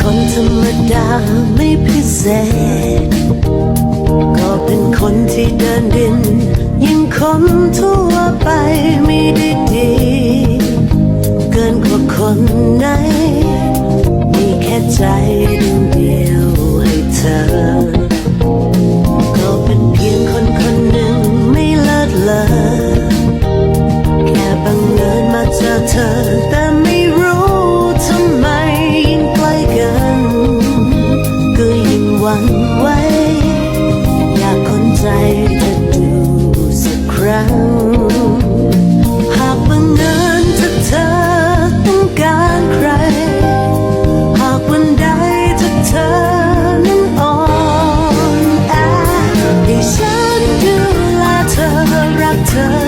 คนธรรมดาไม่พิเศษ ก็เป็นคนที่เดินดินยังคมทั่วไปไม่ได้ดี เกินกว่าคนไหน มีแค่ใจดวงเดียวให้เธอ ก็เป็นเพียงคนคนหนึ่งไม่เลิศเลอแค่บังเอิญมาเจอเธอ time